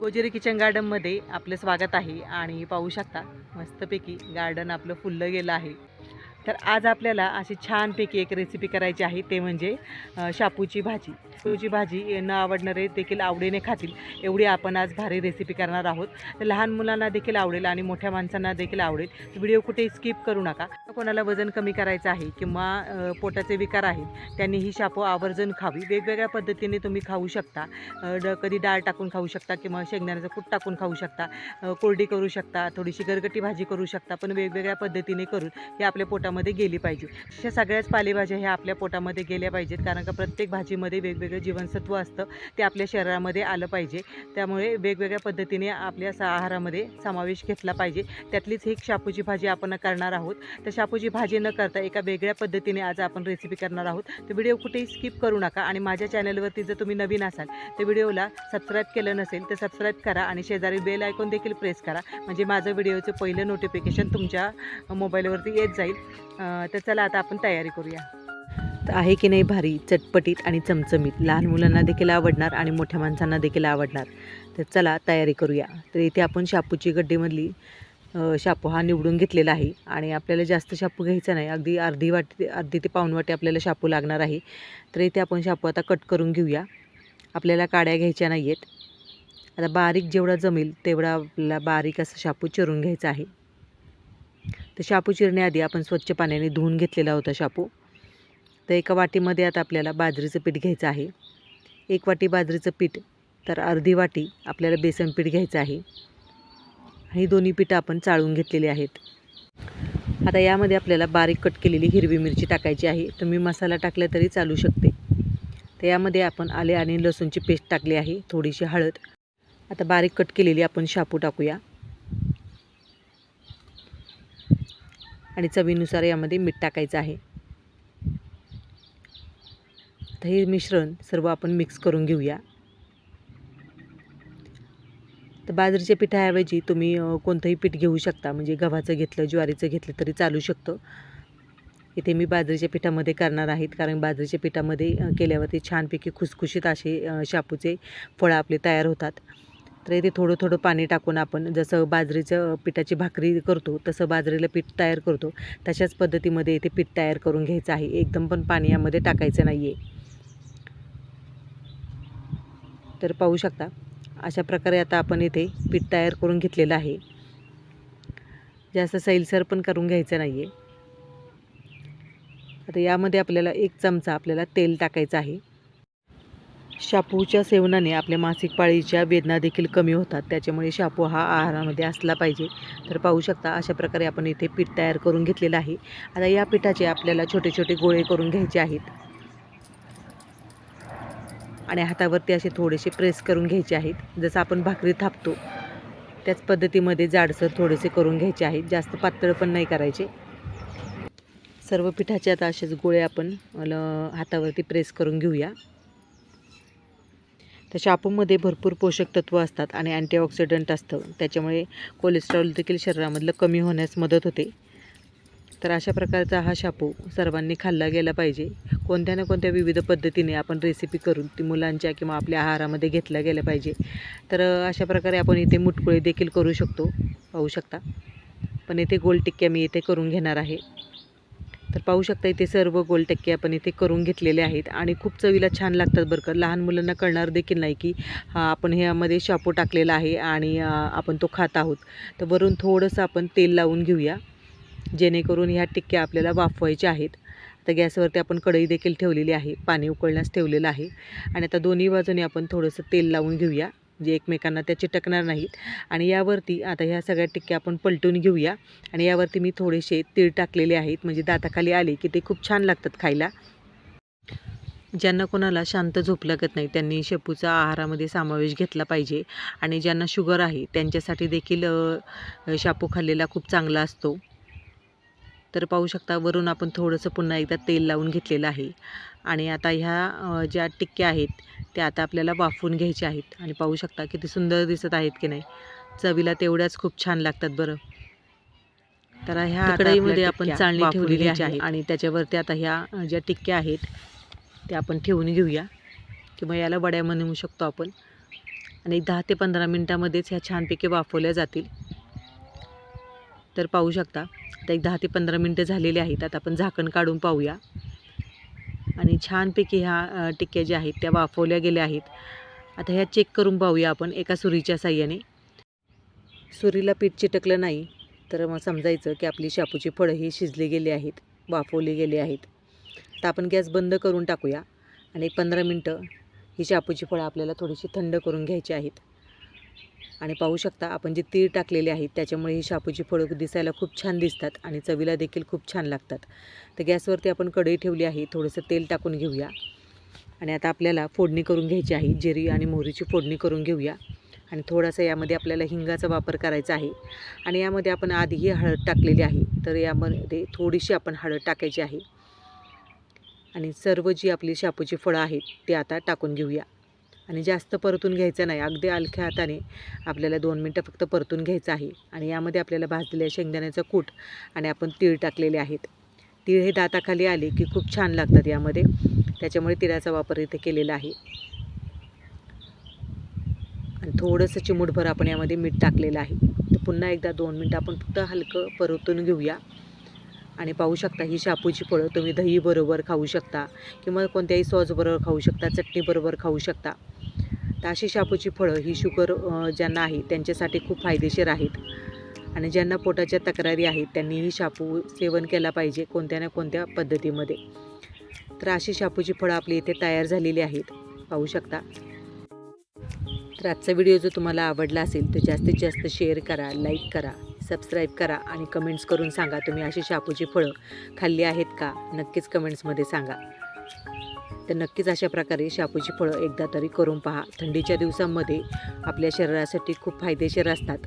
गोजेरी kitchen गार्डनमध्ये आपलं स्वागत आहे आणि पाहू शकता मस्तपैकी गार्डन आपलं फुललं गेलं आहे. तर आज आपल्याला अशी छानपैकी एक रेसिपी करायची आहे ते म्हणजे शापूची भाजी. शापूची भाजी न आवडणारे देखील आवडीने खातील एवढी आपण आज भारी रेसिपी करणार आहोत. तर लहान मुलांना देखील आवडेल आणि मोठ्या माणसांना देखील आवडेल. व्हिडिओ कुठे स्किप करू नका. कोणाला वजन कमी करायचं आहे किंवा पोटाचे विकार आहेत त्यांनी ही शापू आवर्जून खावी. वेगवेगळ्या पद्धतीने तुम्ही खाऊ शकता. ड कधी डाळ टाकून खाऊ शकता किंवा शेंगदाण्याचं कूट टाकून खाऊ शकता. कोरडी करू शकता थोडीशी गरगटी भाजी करू शकता. पण वेगवेगळ्या पद्धतीने करून हे आपल्या पोटा पोटामध्ये गेली पाहिजे. अशा सगळ्याच पालेभाज्या ह्या आपल्या पोटामध्ये गेल्या पाहिजेत कारण का प्रत्येक भाजीमध्ये वेगवेगळं जीवनसत्व असतं ते आपल्या शरीरामध्ये आलं पाहिजे. त्यामुळे वेगवेगळ्या पद्धतीने आपल्या सा आहारामध्ये समावेश घेतला पाहिजे. त्यातलीच ही एक शापूची भाजी आपण करणार आहोत. तर शापूची भाजी न करता एका वेगळ्या पद्धतीने आज आपण रेसिपी करणार आहोत. तर व्हिडिओ कुठेही स्किप करू नका आणि माझ्या चॅनलवरती जर तुम्ही नवीन असाल तर व्हिडिओला सबस्क्राईब केलं नसेल तर सबस्क्राईब करा आणि शेजारी बेल आयकॉन देखील प्रेस करा. म्हणजे माझं व्हिडिओचं पहिलं नोटिफिकेशन तुमच्या मोबाईलवरती येत जाईल. तर चला आता आपण तयारी करूया. तर आहे की नाही भारी चटपटीत आणि चमचमीत. लहान मुलांना देखील आवडणार आणि मोठ्या माणसांना देखील आवडणार. तर चला तयारी करूया. तर इथे आपण शापूची गड्डीमधली शापू हा निवडून घेतलेला आहे आणि आपल्याला जास्त शापू घ्यायचा नाही. अगदी अर्धी वाटी अर्धी ते पाऊण वाटी आपल्याला शापू लागणार आहे. तर इथे आपण शापू आता कट करून घेऊया. आपल्याला काड्या घ्यायच्या नाही आहेत आता बारीक जेवढा जमेल तेवढा आपल्याला बारीक असं शापू चिरून घ्यायचा आहे. तर शापू चिरण्याआधी आपण स्वच्छ पाण्याने धुवून घेतलेला होता शापू. तर एका वाटीमध्ये आता आपल्याला बाजरीचं पीठ घ्यायचं आहे. एक वाटी बाजरीचं पीठ तर अर्धी वाटी आपल्याला बेसन पीठ घ्यायचं आहे. ही दोन्ही पिठं आपण चाळून घेतलेली आहेत. आता यामध्ये आपल्याला बारीक कट केलेली हिरवी मिरची टाकायची आहे. तुम्ही मसाला टाकला तरी चालू शकते. तर यामध्ये आपण आले आणि लसूणची पेस्ट टाकली आहे थोडीशी हळद. आता बारीक कट केलेली आपण शापू टाकूया. आणि चवीनुसार यामध्ये मीठ टाकायचं आहे. तर हे मिश्रण सर्व आपण मिक्स करून घेऊया. तर बाजरीच्या पिठाऐवजी तुम्ही कोणतंही पीठ घेऊ शकता. म्हणजे गव्हाचं घेतलं ज्वारीचं घेतलं तरी चालू शकतं. इथे मी बाजरीच्या पिठामध्ये करणार आहेत कारण बाजरीच्या पिठामध्ये केल्यावरती छानपैकी खुसखुशीत असे शापूचे फळं आपले तयार होतात. तर इथे थोडं थोडं पाणी टाकून आपण जसं बाजरीचं पिठाची भाकरी करतो तसं बाजरीला पीठ तयार करतो. तशाच पद्धतीमध्ये इथे पीठ तयार करून घ्यायचं आहे. एकदम पण पाणी यामध्ये टाकायचं नाही आहे तर पाहू शकता अशा प्रकारे आता आपण इथे पीठ तयार करून घेतलेलं आहे. जास्त सैलसर पण करून घ्यायचं नाही आहे आता यामध्ये आपल्याला एक चमचा आपल्याला तेल टाकायचं आहे. शापूच्या सेवनाने आपल्या मासिक पाळीच्या वेदना देखील कमी होतात. त्याच्यामुळे शापू हा आहारामध्ये असला पाहिजे. तर पाहू शकता अशा प्रकारे आपण इथे पीठ तयार करून घेतलेलं आहे. आता या पिठाचे आपल्याला छोटे छोटे गोळे करून घ्यायचे आहेत. आणि हातावरती असे थोडेसे प्रेस करून घ्यायचे आहेत. जसं आपण भाकरी थापतो त्याच पद्धतीमध्ये जाडसर थोडेसे करून घ्यायचे आहेत. जास्त पातळ पण नाही करायचे. सर्व पिठाचे आता असेच गोळे आपण ल- हातावरती प्रेस करून घेऊया. तर शापूमध्ये भरपूर पोषक तत्त्व असतात आणि अँटीऑक्सिडंट असतं. त्याच्यामुळे कोलेस्ट्रॉल देखील शरीरामधलं कमी होण्यास मदत होते. तर अशा प्रकारचा हा शापू सर्वांनी खाल्ला गेला पाहिजे. कोणत्या ना कोणत्या विविध पद्धतीने आपण रेसिपी करून ती मुलांच्या किंवा आपल्या आहारामध्ये घेतल्या गेल्या पाहिजे. तर अशा प्रकारे आपण इथे मुटकुळे देखील करू शकतो. पाहू शकता. पण इथे गोल टिक्क्या मी इथे करून घेणार आहे. तर पाहू शकता इथे सर्व गोल टक्के आपण इथे करून घेतलेले आहेत. आणि खूप चवीला छान लागतात बरं का. लहान मुलांना कळणार देखील नाही की हा आपण ह्यामध्ये शापू टाकलेला आहे आणि आपण तो खात आहोत. तर वरून थोडंसं आपण तेल लावून घेऊया जेणेकरून ह्या टिक्क्या आपल्याला वाफवायच्या आहेत. आता गॅसवरती आपण कढई देखील ठेवलेली आहे. पाणी उकळण्यास ठेवलेलं आहे. आणि आता दोन्ही बाजूने आपण थोडंसं तेल लावून घेऊया. जे एकमेकांना त्या चिटकणार नाहीत. आणि यावरती आता ह्या सगळ्या टिक्क्या आपण पलटून घेऊया. आणि यावरती मी थोडेसे तीळ टाकलेले आहेत. म्हणजे दाताखाली आले की ते खूप छान लागतात खायला. ज्यांना कोणाला शांत झोप लागत नाही त्यांनी शेपूचा आहारामध्ये समावेश घेतला पाहिजे. आणि ज्यांना शुगर आहे त्यांच्यासाठी देखील शापू खाल्लेला खूप चांगला असतो. तर पाहू शकता वरून आपण थोडंसं पुन्हा एकदा तेल लावून घेतलेलं आहे. आणि आता ह्या ज्या टिक्क्या आहेत त्या आता आपल्याला वाफवून घ्यायच्या आहेत. आणि पाहू शकता किती सुंदर दिसत आहेत की नाही. चवीला तेवढ्याच खूप छान लागतात बरं. तर ह्या कढईमध्ये आपण चाळणी ठेवलेली आहे. आणि त्याच्यावरती आता ह्या ज्या टिक्क्या आहेत त्या आपण ठेवून घेऊया. किंवा याला वड्या म्हणू शकतो आपण. आणि दहा ते पंधरा मिनटामध्येच ह्या छानपैकी वाफवल्या जातील. तर पाहू शकता आता एक दहा ते पंधरा मिनटं झालेली आहेत. आता आपण झाकण काढून पाहूया. आणि छानपैकी ह्या टिक्क्या ज्या आहेत त्या वाफवल्या गेल्या आहेत. आता ह्या चेक करून पाहूया आपण एका सुरीच्या साह्याने. सुरीला पीठ चिटकलं नाही तर मग समजायचं की आपली शापूची फळं ही शिजली गेली आहेत वाफवली गेली आहेत. तर आपण गॅस बंद करून टाकूया आणि एक पंधरा मिनटं ही शापूची फळं आपल्याला थोडीशी थंड करून घ्यायची आहेत. आणि पाहू शकता आपण जे तीळ टाकलेले आहेत त्याच्यामुळे ही शापूची फळं दिसायला खूप छान दिसतात आणि चवीला देखील खूप छान लागतात. तर गॅसवरती आपण कढई ठेवली आहे थोडंसं तेल टाकून घेऊया. आणि आता आपल्याला फोडणी करून घ्यायची आहे जिरी आणि मोहरीची फोडणी करून घेऊया. आणि थोडासा यामध्ये आपल्याला हिंगाचा वापर करायचा आहे. आणि यामध्ये आपण आधीही हळद टाकलेली आहे तर यामध्ये थोडीशी आपण हळद टाकायची आहे. आणि सर्व जी आपली शापूची फळं आहेत ते आता टाकून घेऊया. आणि जास्त परतून घ्यायचं नाही. अगदी हलक्या हाताने आपल्याला दोन मिनटं फक्त परतून घ्यायचं आहे. आणि यामध्ये आपल्याला भाजलेल्या शेंगदाण्याचं कूट आणि आपण तीळ टाकलेले आहेत. तीळ हे दाताखाली आले की खूप छान लागतात यामध्ये. त्याच्यामुळे तिळाचा वापर इथे केलेला आहे. आणि थोडंसं चिमूटभर आपण यामध्ये मीठ टाकलेलं आहे. तर पुन्हा एकदा दोन मिनटं आपण फक्त हलकं परतून घेऊया. आणि पाहू शकता ही शापूची फळं तुम्ही दहीबरोबर खाऊ शकता किंवा कोणत्याही सॉसबरोबर खाऊ शकता चटणीबरोबर खाऊ शकता. तर अशी शापूची फळं ही शुगर ज्यांना आहे त्यांच्यासाठी खूप फायदेशीर आहेत. आणि ज्यांना पोटाच्या तक्रारी आहेत त्यांनीही शापू सेवन केला पाहिजे कोणत्या ना कोणत्या पद्धतीमध्ये. तर अशी शापूची फळं आपली इथे तयार झालेली आहेत. पाहू शकता. तर आजचा व्हिडिओ जो तुम्हाला आवडला असेल तर जास्तीत जास्त शेअर करा लाईक करा. सबस्क्राईब करा आणि कमेंट्स करून सांगा तुम्ही अशी शापूची फळं खाल्ली आहेत का? नक्कीच कमेंट्समध्ये सांगा. तर नक्कीच अशा प्रकारे शापूची फळं एकदा तरी करून पहा. थंडीच्या दिवसांमध्ये आपल्या शरीरासाठी खूप फायदेशीर असतात.